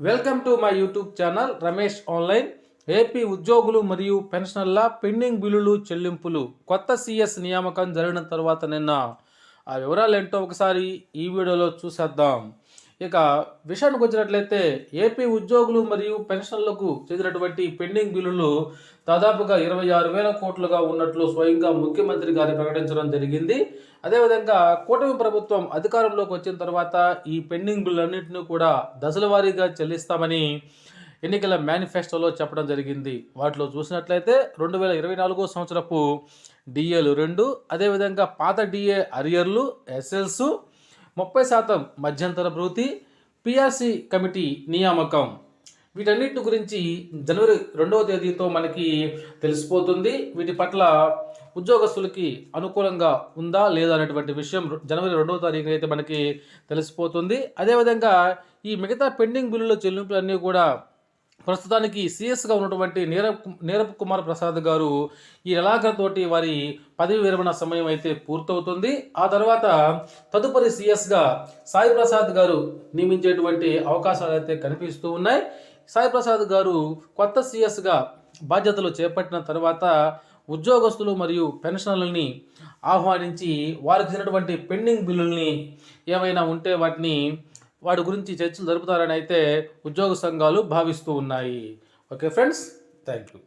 Welcome to my YouTube channel Ramesh online AP ఉద్యోగులు మరియు పెన్షనర్ల pending బిల్లులు చెల్లింపులు. కొత్త సిఎస్ నియామకం జరిగిన తర్వాత నిన్న ఆ వివరాలు ఏంటో ఒకసారి ఈ వీడియోలో చూసేద్దాం. ఇక విషయానికి వచ్చినట్లయితే ఏపీ ఉద్యోగులు మరియు పెన్షన్లకు చెందినటువంటి పెండింగ్ బిల్లులు దాదాపుగా ఇరవై ఆరు వేల కోట్లుగా ఉన్నట్లు స్వయంగా ముఖ్యమంత్రి గారు ప్రకటించడం జరిగింది. అదేవిధంగా కూటమి ప్రభుత్వం అధికారంలోకి వచ్చిన తర్వాత ఈ పెండింగ్ బిల్లులన్నింటినీ కూడా దశల వారీగా చెల్లిస్తామని ఎన్నికల మేనిఫెస్టోలో చెప్పడం జరిగింది. వాటిలో చూసినట్లయితే రెండు వేల ఇరవై నాలుగో సంవత్సరపు డిఏలు రెండు అదేవిధంగా పాత డిఏ అరియర్లు ఎస్ఎల్సు ముప్పై శాతం మధ్యంతర భృతి పిఆర్సి కమిటీ నియామకం. వీటన్నిటి గురించి జనవరి రెండవ తేదీతో మనకి తెలిసిపోతుంది. వీటి పట్ల ఉద్యోగస్తులకి అనుకూలంగా ఉందా లేదా అనేటువంటి విషయం జనవరి రెండవ తారీఖున అయితే మనకి తెలిసిపోతుంది. అదేవిధంగా ఈ మిగతా పెండింగ్ బిల్లుల చెల్లింపులన్నీ కూడా ప్రస్తుతానికి సీఎస్గా ఉన్నటువంటి నీరబ్ నీరబ్ కుమార్ ప్రసాద్ గారు ఈ నెలాఖరుతోటి వారి పదవి విరమణ సమయం అయితే పూర్తవుతుంది. ఆ తర్వాత తదుపరి సీఎస్గా సాయి ప్రసాద్ గారు నియమించేటువంటి అవకాశాలు అయితే కనిపిస్తూ ఉన్నాయి. సాయి ప్రసాద్ గారు కొత్త సీఎస్గా బాధ్యతలు చేపట్టిన తర్వాత ఉద్యోగస్తులు మరియు పెన్షనర్లని ఆహ్వానించి వారికి చెందినటువంటి పెండింగ్ బిల్లుల్ని ఏమైనా ఉంటే వాటిని వాటి గురించి చర్చలు జరుపుతారని అయితే ఉద్యోగ సంఘాలు భావిస్తూ ఉన్నాయి. Okay friends thank you